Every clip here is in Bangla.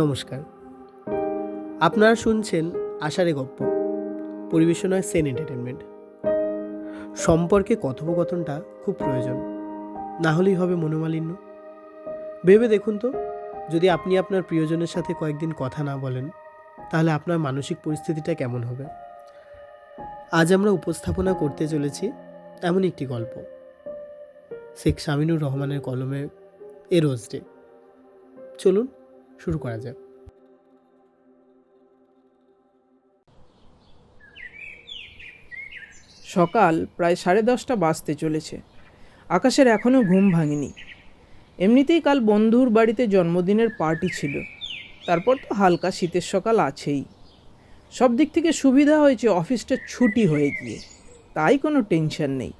নমস্কার। আপনারা শুনছেন আষাঢ়ে গপ্প পরিবেশনায় সেন এন্টারটেনমেন্ট সম্পর্কে কথোপকথনটা খুব প্রয়োজন, না হলেই হবে মনোমালিন্য। ভেবে দেখুন তো, যদি আপনি আপনার প্রিয়জনের সাথে কয়েকদিন কথা না বলেন, তাহলে আপনার মানসিক পরিস্থিতিটা কেমন হবে? আজ আমরা উপস্থাপনা করতে চলেছি এমন একটি গল্প। শেখ শামিনুর রহমানের কলমে, এ রোজ ডে। চলুন শুরু করা যাক। সকাল প্রায় সাড়ে দশটা বাজতে চলেছে। আকাশের এখনও ঘুম ভাঙেনি। এমনিতেই কাল বন্ধুর বাড়িতে জন্মদিনের পার্টি ছিল। তারপর তো হালকা শীতের সকাল আছেই। সব দিক থেকে সুবিধা হয়েছে অফিসটা ছুটি হয়ে গিয়ে। তাই কোনো টেনশন নেই।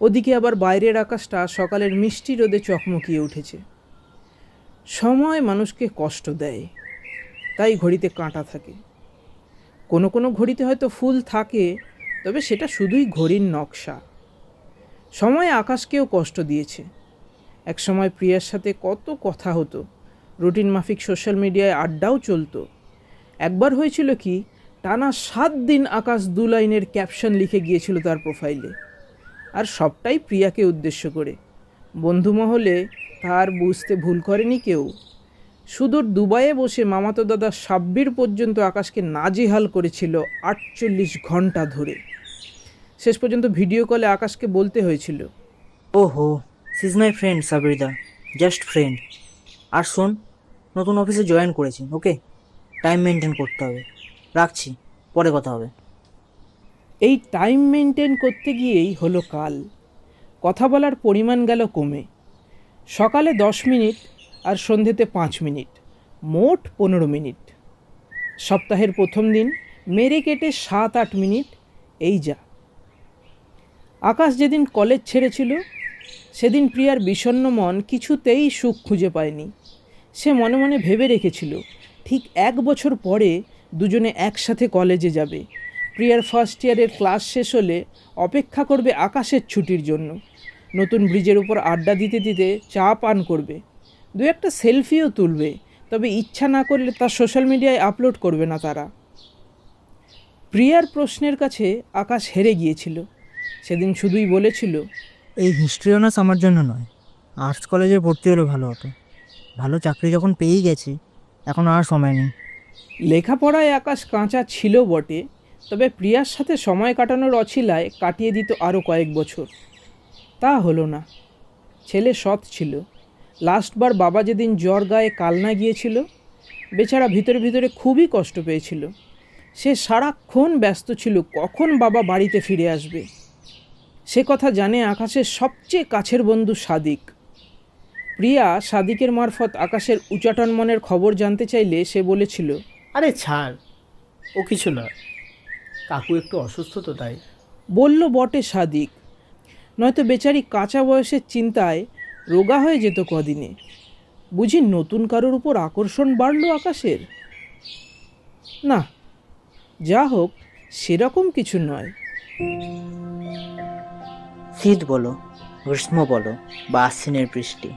ওদিকে আবার বাইরের আকাশটা সকালের মিষ্টি রোদে চকমকিয়ে উঠেছে। সময় মানুষকে কষ্ট দেয়, তাই ঘড়িতে কাঁটা থাকে। কোনো কোনো ঘড়িতে হয়তো ফুল থাকে, তবে সেটা শুধুই ঘড়ির নকশা। সময় আকাশকেও কষ্ট দিয়েছে। একসময় প্রিয়ার সাথে কত কথা হতো, রুটিন মাফিক সোশ্যাল মিডিয়ায় আড্ডাও চলতো। একবার হয়েছিল কি, টানা সাত দিন আকাশ দু লাইনের ক্যাপশন লিখে গিয়েছিল তার প্রোফাইলে। আর সবটাই প্রিয়াকে উদ্দেশ্য করে। বন্ধু মহলে তার বুঝতে ভুল করেনি কেউ। সুদূর দুবাইয়ে বসে মামাতো দাদা সাব্বির পর্যন্ত আকাশকে নাজেহাল করেছিল আটচল্লিশ ঘণ্টা ধরে। শেষ পর্যন্ত ভিডিও কলে আকাশকে বলতে হয়েছিল ওহো সিজ মাই ফ্রেন্ড সাবরিদা জাস্ট ফ্রেন্ড আর শোন নতুন অফিসে জয়েন করেছি ওকে টাইম মেনটেন করতে হবে। রাখছি পরে কথা হবে। এই টাইম মেনটেন করতে গিয়েই হলো কাল। কথা বলার পরিমাণ গেল কমে। সকালে দশ মিনিট আর সন্ধ্যেতে পাঁচ মিনিট, মোট পনেরো মিনিট। সপ্তাহের প্রথম দিন মেরে কেটে সাত আট মিনিট, এই যা। আকাশ যেদিন কলেজ ছেড়েছিল, সেদিন প্রিয়ার বিষণ্ণ মন কিছুতেই সুখ খুঁজে পায়নি। সে মনে মনে ভেবে রেখেছিল, ঠিক এক বছর পরে দুজনে একসাথে কলেজে যাবে। প্রিয়ার ফার্স্ট ইয়ারের ক্লাস শেষ হলে অপেক্ষা করবে আকাশের ছুটির জন্য। নতুন ব্রিজের উপর আড্ডা দিতে দিতে চা পান করবে। দু একটা সেলফিও তুলবে তবে ইচ্ছা না করলে তা সোশ্যাল মিডিয়ায় আপলোড করবে না তারা। প্রিয়ার প্রশ্নের কাছে আকাশ হেরে গিয়েছিল। সেদিন শুধুই বলেছিল এই হিস্ট্রি অনার্স আমার জন্য নয়। আর্টস কলেজে ভর্তি হলে ভালো হতো। ভালো চাকরি যখন পেয়েই গেছি এখন আর সময় নেই। লেখাপড়ায় আকাশ কাঁচা ছিল বটে তবে প্রিয়ার সাথে সময় কাটানোর অছিলায় কাটিয়ে দিত আরও কয়েক বছর। তা হলো না। ছেলে সৎ ছিল। লাস্টবার বাবা যেদিন জ্বর গায়ে কালনা গিয়েছিল বেচারা ভিতরে ভিতরে খুবই কষ্ট পেয়েছিল। সে সারাক্ষণ ব্যস্ত ছিল কখন বাবা বাড়িতে ফিরে আসবে? সে কথা জানে আকাশের সবচেয়ে কাছের বন্ধু সাদিক। প্রিয়া সাদিকের মারফত আকাশের উচাটন মনের খবর জানতে চাইলে সে বলেছিল আরে ছাড় ও কিছু না। কাকু একটু অসুস্থ তো তাই। বলল বটে সাদিক। নয়তো বেচারি কাঁচা বয়সের চিন্তায় রোগা হয়ে যেত কদিনে। বুঝি নতুন কারোর উপর আকর্ষণ বাড়লো আকাশের? না, যা হোক, সেরকম কিছু নয়। শীত বলো, গ্রীষ্ম বলো, বা আশ্বিনের বৃষ্টি।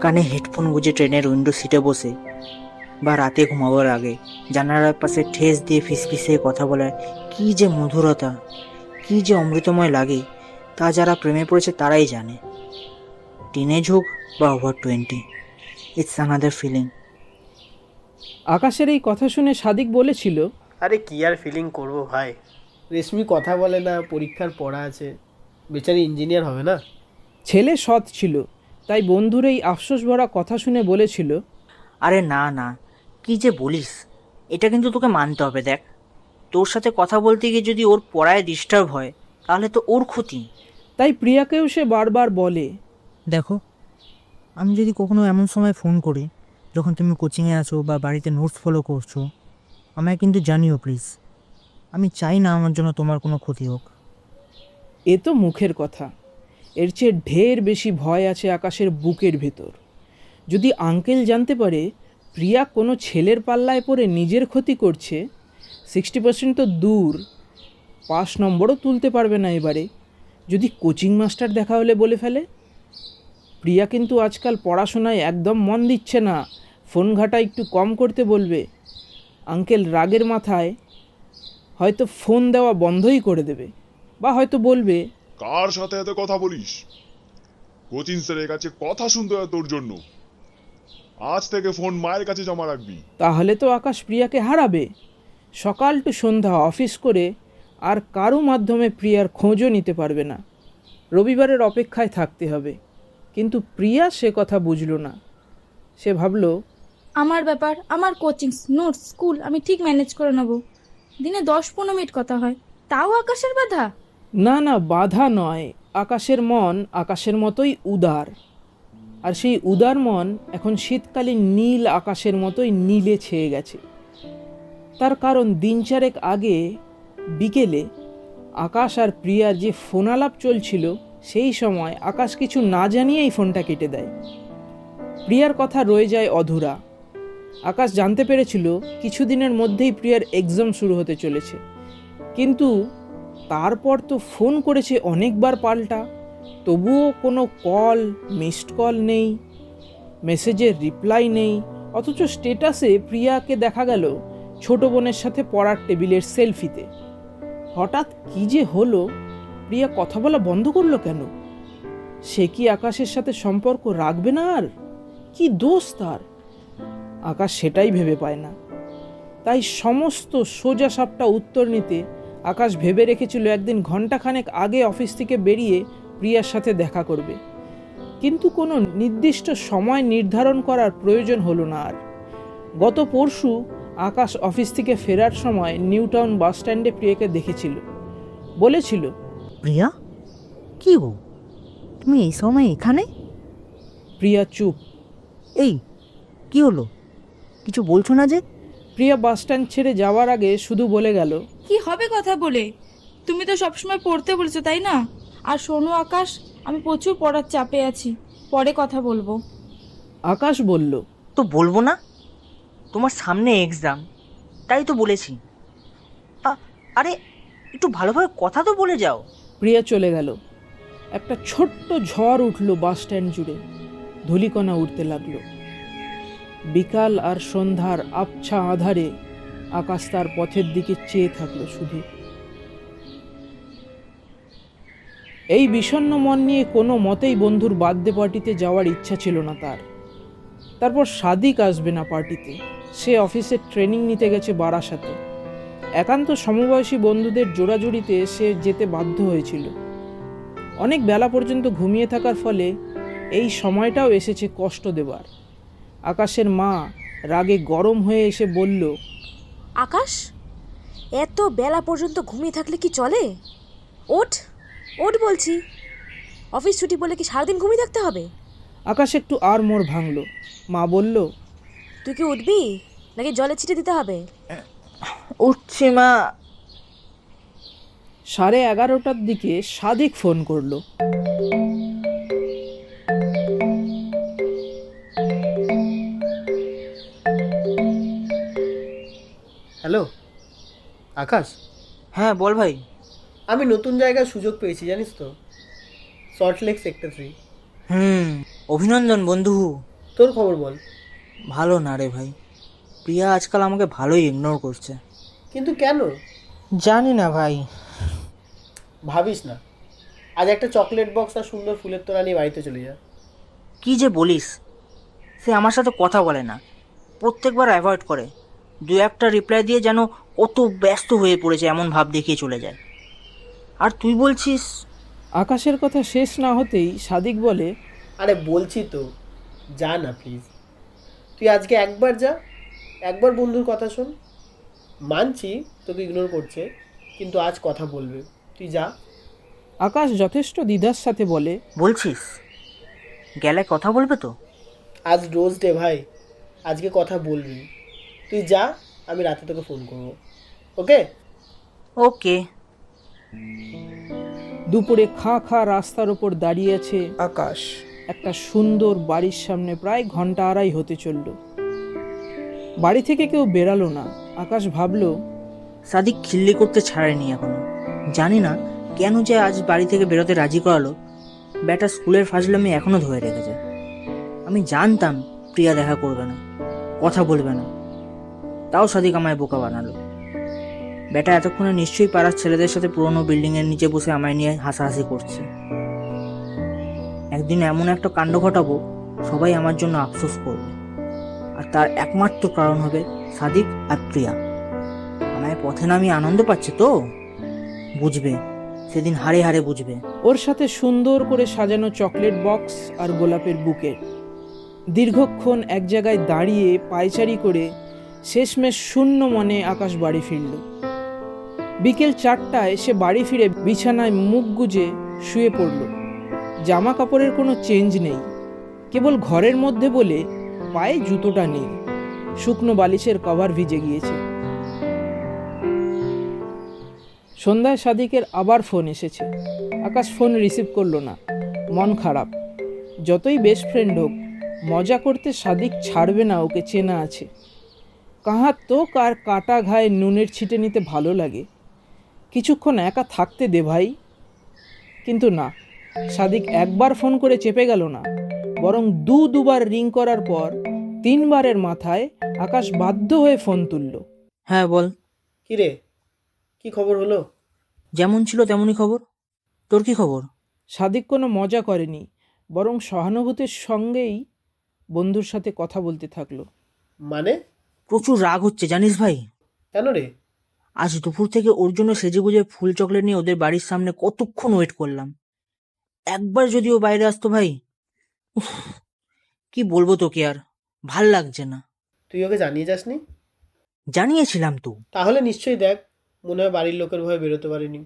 কানে হেডফোন গুজে ট্রেনের উইন্ডো সিটে বসে, বা রাতে ঘুমাবার আগে জানালার পাশে ঠেস দিয়ে ফিসফিসে কথা বলার কী যে মধুরতা, কী যে অমৃতময় লাগে তা যারা প্রেমে পড়েছে তারাই জানে। টিনেজ হোক বা over twenty it's another feeling আকাশের এই কথা শুনে সাদিক বলেছিল আরে কি আর ফিলিং করব ভাই? রেশমি কথা বলে না পরীক্ষার পড়া আছে। বেচারি ইঞ্জিনিয়ার হবে না? ছেলে সৎ ছিল তাই বন্ধুর এই আফসোস ভরা কথা শুনে বলেছিল আরে না না কি যে বলিস এটা কিন্তু তোকে মানতে হবে দেখ। তোর সাথে কথা বলতে গিয়ে যদি ওর পড়ায় ডিস্টার্ব হয় তাহলে তো ওর ক্ষতি। তাই প্রিয়াকেও সে বারবার বলে। দেখো আমি যদি কখনো এমন সময় ফোন করি যখন তুমি কোচিংয়ে আছো বা বাড়িতে নোটস ফলো করছ আমায় কিন্তু জানিও প্লিজ আমি চাই না আমার জন্য তোমার কোনো ক্ষতি হোক। এ তো মুখের কথা। এর চেয়ে ঢের বেশি ভয় আছে আকাশের বুকের ভেতর। যদি আঙ্কেল জানতে পারে প্রিয়া কোনো ছেলের পাল্লায় পড়ে নিজের ক্ষতি করছে সিক্সটি পার্সেন্ট তো দূর। পাস নম্বরও তুলতে পারবে না এবারে। যদি কোচিং মাস্টার দেখা হলে বলে ফেলে? প্রিয়া কিন্তু আজকাল পড়াশোনায় একদম মন দিচ্ছে না। ফোন ঘাটা একটু কম করতে বলবে। আঙ্কেল রাগের মাথায় হয়তো ফোন দেওয়া বন্ধই করে দেবে বা হয়তো বলবে কার সাথে এত কথা বলিস? কোচিং স্যারের কাছে কথা শুনতে হয় তোর জন্য। আজ থেকে ফোন মায়ের কাছে জমা রাখবি। তাহলে তো আকাশ প্রিয়াকে হারাবে। সকাল টু সন্ধ্যা অফিস করে আর কারও মাধ্যমে প্রিয়ার খোঁজও নিতে পারবে না। রবিবারের অপেক্ষায় থাকতে হবে। কিন্তু প্রিয়া সে কথা বুঝল না। সে ভাবল আমার ব্যাপার আমার কোচিং নোটস স্কুল আমি ঠিক ম্যানেজ করে নেব। দিনে দশ পনেরো মিনিট কথা হয়। তাও আকাশের বাধা? না না বাধা নয়। আকাশের মন আকাশের মতোই উদার। আর সেই উদার মন এখন শীতকালীন নীল আকাশের মতোই নীলে ছেয়ে গেছে। তার কারণ দিন চারেক আগে বিকেলে আকাশ আর প্রিয়ার যে ফোনালাপ চলছিল, সেই সময় আকাশ কিছু না জানিয়েই ফোনটা কেটে দেয়। প্রিয়ার কথা রয়ে যায় অধুরা। আকাশ জানতে পেরেছিল কিছুদিনের মধ্যেই প্রিয়ার এক্সাম শুরু হতে চলেছে। কিন্তু তারপর তো ফোন করেছে অনেকবার পাল্টা, তবুও কোনো কল মিসড কল নেই মেসেজের রিপ্লাই নেই, অথচ স্টেটাসে প্রিয়াকে দেখা গেল ছোট বোনের সাথে পড়ার টেবিলের সেলফিতে হঠাৎ কি যে হলো, প্রিয়া কথা বলা বন্ধ করল কেন? সে কি আকাশের সাথে সম্পর্ক রাখবে না আর? কি দোষ তার? আকাশ সেটাই ভেবে পায় না। তাই সমস্ত সোজা সাপটা উত্তর নিতে আকাশ ভেবে রেখেছিল একদিন ঘন্টাখানেক আগে অফিস থেকে বেরিয়ে প্রিয়ার সাথে দেখা করবে। কিন্তু কোনো নির্দিষ্ট সময় নির্ধারণ করার প্রয়োজন হলো না আর। গত পরশু আকাশ অফিস থেকে ফেরার সময় নিউ টাউন বাস স্ট্যান্ডে প্রিয়াকে দেখেছিল। বলেছিল প্রিয়া? কি গো? তুমি এই সময় এখানে? প্রিয়া চুপ। এই কি হলো? কিছু বলছো না যে? প্রিয়া বাস স্ট্যান্ড ছেড়ে যাওয়ার আগে শুধু বলে গেল কি হবে কথা বলে? তুমি তো সবসময় পড়তে বলেছ তাই না? আর শোনো আকাশ আমি প্রচুর পড়ার চাপে আছি। পরে কথা বলব। আকাশ বলল তো বলব না? তোমার সামনে এক্সাম তাই তো বলেছি। আরে, একটু ভালোভাবে কথা তো বলে যাও। প্রিয়া চলে গেল। একটা ছোট্ট ঝড় উঠল বাস স্ট্যান্ড জুড়ে। ধূলিকণা উঠতে লাগল। বিকাল আর সন্ধ্যার আবছা আধারে আকাশ তার পথের দিকে চেয়ে থাকল শুধু এই বিষণ্ন মন নিয়ে কোনো মতেই বন্ধুর বার্থডে পার্টিতে যাওয়ার ইচ্ছা ছিল না তার। তারপর সাদিক আসবে না পার্টিতে। সে অফিসের ট্রেনিং নিতে গেছে বারাসাতে। একান্ত সমবয়সী বন্ধুদের জোড়াজুড়িতে সে যেতে বাধ্য হয়েছিল। অনেক বেলা পর্যন্ত ঘুমিয়ে থাকার ফলে এই সময়টাও এসেছে কষ্ট দেবার। আকাশের মা রাগে গরম হয়ে এসে বলল আকাশ এত বেলা পর্যন্ত ঘুমিয়ে থাকলে কি চলে? ওঠ ওঠ বলছি। অফিস ছুটি বলে কি সারাদিন ঘুমিয়ে থাকতে হবে? আকাশ একটু আর মোর ভাঙল। মা বলল তুই কি উঠবি? নাকি জলে ছিটে দিতে হবে? উঠছি মা। সাড়ে এগারোটার দিকে সাদিক ফোন করল। হ্যালো আকাশ? হ্যাঁ বল ভাই। আমি নতুন জায়গার সুযোগ পেয়েছি জানিস তো? সল্টলেক সেক্টর থ্রি হুম অভিনন্দন বন্ধু। তোর খবর বল। ভালো না রে ভাই। প্রিয়া আজকাল আমাকে ভালোই ইগনোর করছে। কিন্তু কেন? জানি না ভাই। ভাবিস না। আজ একটা চকলেট বক্স আর সুন্দর ফুলের তোড়া নিয়ে বাড়িতে চলে যা। কি যে বলিস? সে আমার সাথে কথা বলে না। প্রত্যেকবার অ্যাভয়েড করে। দু একটা রিপ্লাই দিয়ে যেন কত ব্যস্ত হয়ে পড়েছে এমন ভাব দেখিয়ে চলে যায়। আর তুই বলছিস? আকাশের কথা শেষ না হতেই সাদিক বলে আরে বলছি তো যা না প্লিজ তুই আজকে একবার যা একবার বন্ধুর কথা শোন। মানছি তোকে ইগনোর করছে কিন্তু আজ কথা বলবে। তুই যা। আকাশ যথেষ্ট দ্বিধার সাথে বলে বলছিস? গেলে কথা বলবে তো? আজ রোজ ডে ভাই আজকে কথা বলবি। তুই যা আমি রাতে তোকে ফোন করব। ওকে? ওকে। দুপুরে খা খা রাস্তার ওপর দাঁড়িয়ে আছে আকাশ। একটা সুন্দর বাড়ির সামনে প্রায় ঘণ্টা আড়াই হতে চলল। বাড়ি থেকে কেউ বেরালো না। আকাশ ভাবলো, সাদিক খিল্লি করতে ছাড়েনি এখনও। জানি না কেন যে আজ বাড়ি থেকে বেরোতে রাজি করালো। ব্যাটা স্কুলের ফাজলামি এখনও ধরে রেখেছে। আমি জানতাম প্রিয়া দেখা করবে না, কথা বলবে না। তাও সাদিক আমায় বোকা বানালো। বেটা এতক্ষণে নিশ্চয়ই পাড়ার ছেলেদের সাথে পুরোনো বিল্ডিংয়ের নিচে বসে আমায় নিয়ে হাসাহাসি করছে। একদিন এমন একটা কাণ্ড ঘটাবো, সবাই আমার জন্য আফসোস করবে। আর তার একমাত্র কারণ হবে সাদিক আর প্রিয়া। আমায় পথে নামিয়ে আনন্দ পাচ্ছে তো? বুঝবে, সেদিন হারে হারে বুঝবে। ওর সাথে সুন্দর করে সাজানো চকলেট বক্স আর গোলাপের বুকে। দীর্ঘক্ষণ এক জায়গায় দাঁড়িয়ে পায়চারি করে শেষমেশ শূন্য মনে আকাশ বাড়ি ফিরল। বিকেল চারটায় সে বাড়ি ফিরে বিছানায় মুখ গুজে শুয়ে পড়ল। জামা কাপড়ের কোনো চেঞ্জ নেই। কেবল ঘরের মধ্যে বলে পায়ে জুতোটা নেই শুকনো বালিশের কভার ভিজে গিয়েছে। সন্ধ্যায় সাদিকের আবার ফোন এসেছে। আকাশ ফোন রিসিভ করল না। মন খারাপ। যতই বেস্ট ফ্রেন্ড হোক, মজা করতে সাদিক ছাড়বে না, ওকে চেনা আছে। কাহার তো কার কাটা ঘায়ে নুনের ছিটে নিতে ভালো লাগে। কিছুক্ষণ একা থাকতে দে ভাই। কিন্তু না সাদিক একবার ফোন করে চেপে গেল না বরং দু দুবার রিং করার পর তিনবারের মাথায় আকাশ বাধ্য হয়ে ফোন তুলল। হ্যাঁ বল। কি রে? কি খবর হলো? যেমন ছিল তেমনই খবর। তোর কি খবর? সাদিক কোনো মজা করেনি বরং সহানুভূতির সঙ্গেই বন্ধুর সাথে কথা বলতে থাকল। মানে? প্রচুর রাগ হচ্ছে জানিস ভাই। কেন রে? আজ দুপুর থেকে ওর জন্য সেজেগুজে ফুল চকলেট নিয়ে ওদের বাড়ির সামনে কতক্ষণ ওয়েট করলাম। একবার যদি ও বাইরে আসতো ভাই উফ, কি বলব তোকে আর ভালো লাগছে না। তুই ওকে জানিয়ে যাসনি? জানিয়েছিলাম তো। তাহলে নিশ্চয়ই দেখ মনে হয় বাড়ির লোকের ভয়ে বেরোতে পারিনি।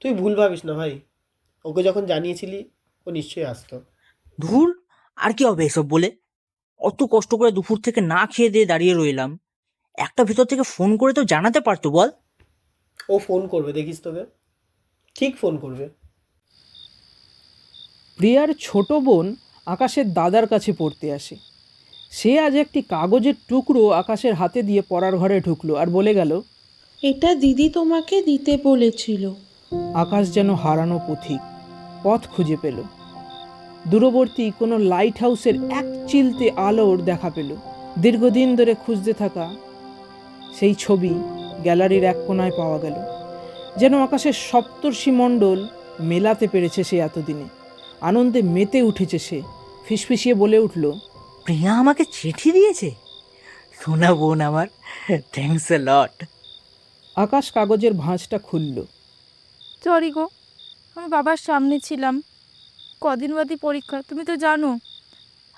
তুই ভুল ভাবিস না ভাই ওকে যখন জানিয়েছিলি ও নিশ্চয়ই আসতো। ধুর আর কি হবে এসব বলে? অত কষ্ট করে দুপুর থেকে না খেয়ে দিয়ে দাঁড়িয়ে রইলাম। একটা ভিতর থেকে ফোন করে তো জানাতে পারতো বল। ও ফোন করবে দেখিস তোকে। ঠিক ফোন করবে। প্রিয়ার ছোট বোন আকাশের দাদার কাছে পড়তে আসে। সে আজ একটি কাগজের টুকরো আকাশের হাতে দিয়ে পড়ার ঘরে ঢুকলো আর বলে গেল এটা দিদি তোমাকে দিতে বলেছিল। আকাশ যেন হারানো পথিক পথ খুঁজে পেল। দূরবর্তী কোনো লাইট হাউসের এক চিলতে আলোর দেখা পেল। দীর্ঘদিন ধরে খুঁজতে থাকা সেই ছবি গ্যালারির এক কোনায় পাওয়া গেল যেন আকাশের সপ্তর্ষি মণ্ডল মেলাতে পেরেছে সে এতদিনে। আনন্দে মেতে উঠেছে সে। ফিসফিসিয়ে বলে উঠল প্রিয়া আমাকে চিঠি দিয়েছে? সোনা বোন আমার থ্যাংকস এ লট আকাশ কাগজের ভাঁজটা খুলল। সরি গো আমি বাবার সামনে ছিলাম। কদিন বাদই পরীক্ষা তুমি তো জানো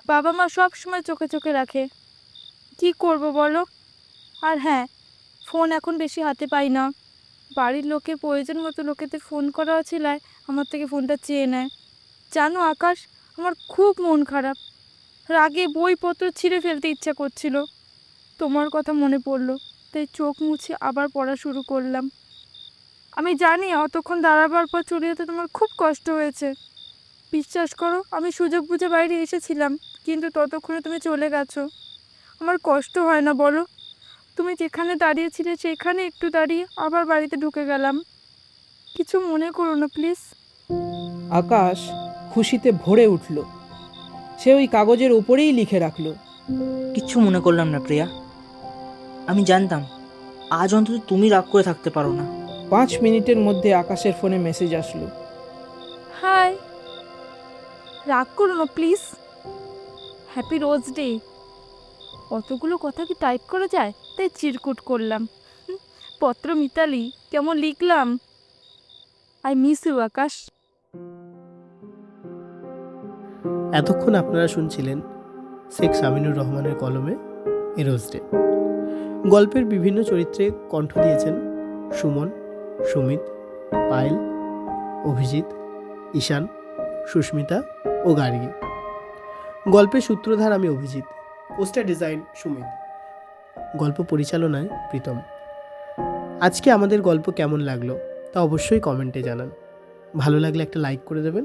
বাবা মা সব সময় চোখে চোখে রাখে। কি করব বলো? আর হ্যাঁ ফোন এখন বেশি হাতে পাই না। বাড়ির লোকে প্রয়োজন মতো লোকেদের ফোন করা ছিলায় আমার থেকে ফোনটা চেয়ে নেয়। জানো আকাশ, আমার খুব মন খারাপ। রাগে বইপত্র ছিঁড়ে ফেলতে ইচ্ছা করছিল। তোমার কথা মনে পড়ল, তাই চোখ মুছে আবার পড়া শুরু করলাম। আমি জানি অতক্ষণ দাঁড়াবার পর চলে যেতে তোমার খুব কষ্ট হয়েছে। বিশ্বাস করো, আমি সুযোগ বুঝে বাইরে এসেছিলাম, কিন্তু ততক্ষণে তুমি চলে গেছো। আমার কষ্ট হয় না, বলো। তুমি যেখানে দাঁড়িয়েছিলে সেখানে একটু দাঁড়িয়ে আবার বাড়িতে ঢুকে গেলাম। কিছু মনে করো না, প্লিজ। আকাশ খুশিতে ভরে উঠল। সে ওই কাগজের উপরেই লিখে রাখল। কিচ্ছু মনে করলাম না প্রিয়া। আমি জানতাম আজ অন্তত তুমি রাগ করে থাকতে পারো না। পাঁচ মিনিটের মধ্যে আকাশের ফোনে মেসেজ আসলো। হাই। রাগ করো না প্লিজ। Happy rose day. অতগুলো কথা কি টাইপ করা যায়? তাই চিরকুট করলাম। পত্র মিতালি কেমন লিখলাম? I miss you Akash. এতক্ষণ আপনারা শুনছিলেন শেখ সামিনুর রহমানের কলমে এরোজডে গল্পের বিভিন্ন চরিত্রে কণ্ঠ দিয়েছেন সুমন, সুমিত, পায়েল, অভিজিৎ, ঈশান, সুস্মিতা ও গার্গী। গল্পের সূত্রধার আমি অভিজিৎ, পোস্টার ডিজাইন সুমিত। গল্প পরিচালনায় প্রীতম। আজকে আমাদের গল্প কেমন লাগল তা অবশ্যই কমেন্টে জানান। ভালো লাগলে একটা লাইক করে দেবেন